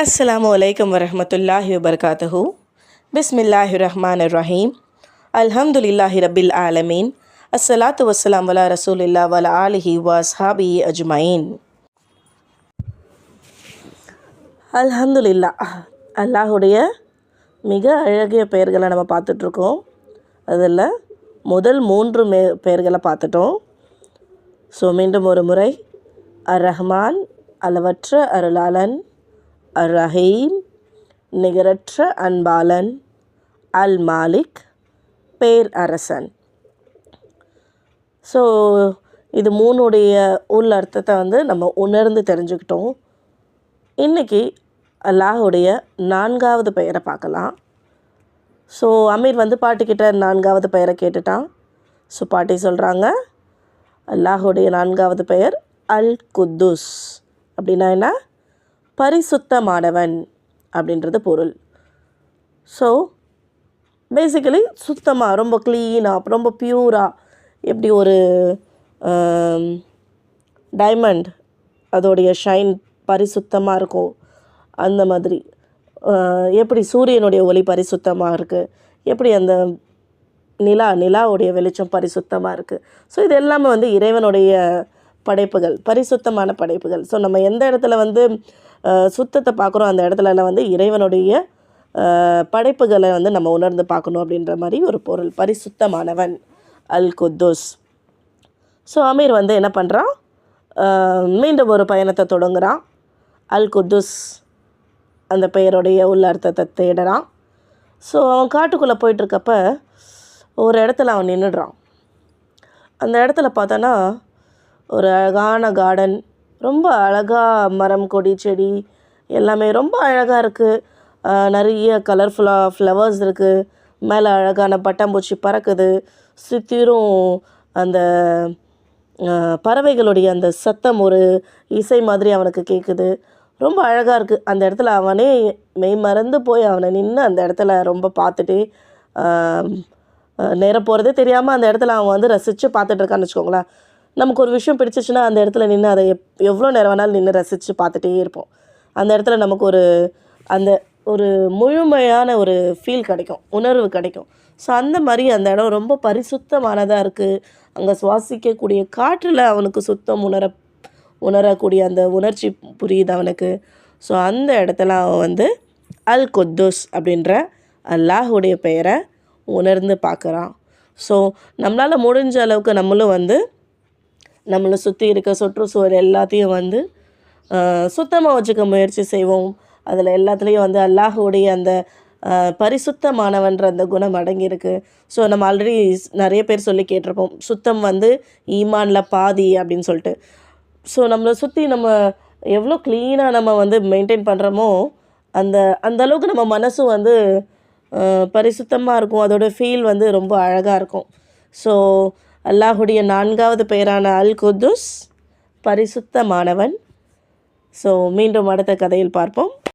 அஸ்லாம் வலைக்கம் வரமத்துல்லாஹி வபரகாத்துஹு பிஸ்மில்லாஹி ரஹ்மான் ரஹீம் அல்ஹம்துலில்லாஹி ரபில் ஆலமீன் அஸ்ஸலாத்து வசலாம் வலா ரசூலில்லா வலா ஆலிஹி வாஸ்ஹாபி அஜ்மயின் அல்ஹம்துலில்லா அல்லாஹுடைய மிக அழகிய பெயர்களை நம்ம பார்த்துட்ருக்கோம். அதில் முதல் மூன்று மே பெயர்களை பார்த்துட்டோம். ஸோ மீண்டும் ஒரு முறை. அர் ரஹ்மான் அளவற்ற அருளாளன் அர் ரஹீம் நிகரற்ற அன்பாளன் அல் மாலிக் பேர் அரசன் ஸோ இது மூணுடைய உள் அர்த்தத்தை வந்து நம்ம உணர்ந்து தெரிஞ்சுக்கிட்டோம். இன்றைக்கி அல்லாஹுடைய நான்காவது பெயரை பார்க்கலாம். ஸோ அமீர் வந்து பாட்டிக்கிட்ட நான்காவது பெயரை கேட்டுட்டான். ஸோ பாட்டி சொல்கிறாங்க அல்லாஹுடைய நான்காவது பெயர் அல் குத்துஸ் அப்படின்னா என்ன? பரிசுத்தமானவன் அப்படின்றது பொருள். ஸோ பேசிக்கலி சுத்தமாக ரொம்ப க்ளீனாக ரொம்ப பியூராக எப்படி ஒரு டைமண்ட் அதோடைய ஷைன் பரிசுத்தமாக இருக்கும் அந்த மாதிரி. எப்படி சூரியனுடைய ஒளி பரிசுத்தமாக இருக்குது எப்படி அந்த நிலா நிலாவுடைய வெளிச்சம் பரிசுத்தமாக இருக்குது ஸோ இது எல்லாமே வந்து இறைவனுடைய படைப்புகள் பரிசுத்தமான படைப்புகள். ஸோ நம்ம எந்த இடத்துல வந்து சுத்தத்தை பார்க்குறோம் அந்த இடத்துல எல்லாம் வந்து இறைவனுடைய படைப்புகளை வந்து நம்ம உணர்ந்து பார்க்கணும் அப்படின்ற மாதிரி ஒரு பொருள். பரிசுத்தமானவன் அல் குத்தூஸ் ஸோ அமீர் வந்து என்ன பண்ணுறான் மீண்டும் ஒரு பயணத்தை தொடங்குறான். அல் குத்துஸ் அந்த பெயருடைய உள்ள அர்த்தத்தை தேடுறான். ஸோ அவன் காட்டுக்குள்ளே போயிட்டுருக்கப்ப ஒரு இடத்துல அவன் நின்றுடுறான் அந்த இடத்துல பார்த்தோன்னா ஒரு அழகான கார்டன் ரொம்ப அழகாக மரம் கொடி செடி எல்லாமே ரொம்ப அழகாக இருக்குது நிறைய கலர்ஃபுல்லாக ஃப்ளவர்ஸ் இருக்குது மேலே அழகான பட்டாம்பூச்சி பறக்குது. சுற்றிலும் அந்த பறவைகளுடைய அந்த சத்தம் ஒரு இசை மாதிரி அவனுக்கு கேட்குது ரொம்ப அழகாக இருக்குது அந்த இடத்துல அவனே மெய் மறந்து போய் அவனை நின்று அந்த இடத்துல ரொம்ப பார்த்துட்டு நேரம் போகிறதே தெரியாமல் அந்த இடத்துல அவன் வந்து ரசித்து பார்த்துட்ருக்கான்னு வச்சுக்கோங்களேன். நமக்கு ஒரு விஷயம் பிடிச்சிச்சுன்னா அந்த இடத்துல நின்று அதை எப் எவ்வளோ நேரம் வேணாலும் நின்று ரசித்து பார்த்துட்டே இருப்போம். அந்த இடத்துல நமக்கு ஒரு அந்த ஒரு முழுமையான ஒரு ஃபீல் கிடைக்கும் உணர்வு கிடைக்கும். ஸோ அந்த மாதிரி அந்த இடம் ரொம்ப பரிசுத்தமானதாக இருக்குது அங்கே சுவாசிக்கக்கூடிய காற்றில் அவனுக்கு சுத்தம் உணர உணரக்கூடிய அந்த உணர்ச்சி புரியுது அவனுக்கு. ஸோ அந்த இடத்துல அவன் வந்து அல் கொத்தோஸ் அப்படின்ற அல்லாஹுடைய பெயரை உணர்ந்து பார்க்குறான். ஸோ நம்மளால் முடிஞ்ச அளவுக்கு நம்மளும் வந்து நம்மளை சுற்றி இருக்க சுற்றுச்சூழல் எல்லாத்தையும் வந்து சுத்தமாக வச்சுக்க முயற்சி செய்வோம். அதில் எல்லாத்துலேயும் வந்து அல்லாஹுடைய அந்த பரிசுத்தமானவன்ற அந்த குணம் அடங்கியிருக்கு. ஸோ நம்ம ஆல்ரெடி நிறைய பேர் சொல்லி கேட்டிருப்போம். சுத்தம் வந்து ஈமானில் பாதி அப்படின்னு சொல்லிட்டு. ஸோ நம்மளை சுற்றி நம்ம எவ்வளோ க்ளீனாக நம்ம வந்து மெயின்டைன் பண்ணுறோமோ அந்த அந்த அளவுக்கு நம்ம மனசு வந்து பரிசுத்தமாக இருக்கும். அதோட ஃபீல் வந்து ரொம்ப அழகாக இருக்கும். ஸோ அல்லாஹுடைய நான்காவது பெயரான அல் குதுஸ் பரிசுத்தமானவன். ஸோ மீண்டும் அடுத்த கதையில் பார்ப்போம்.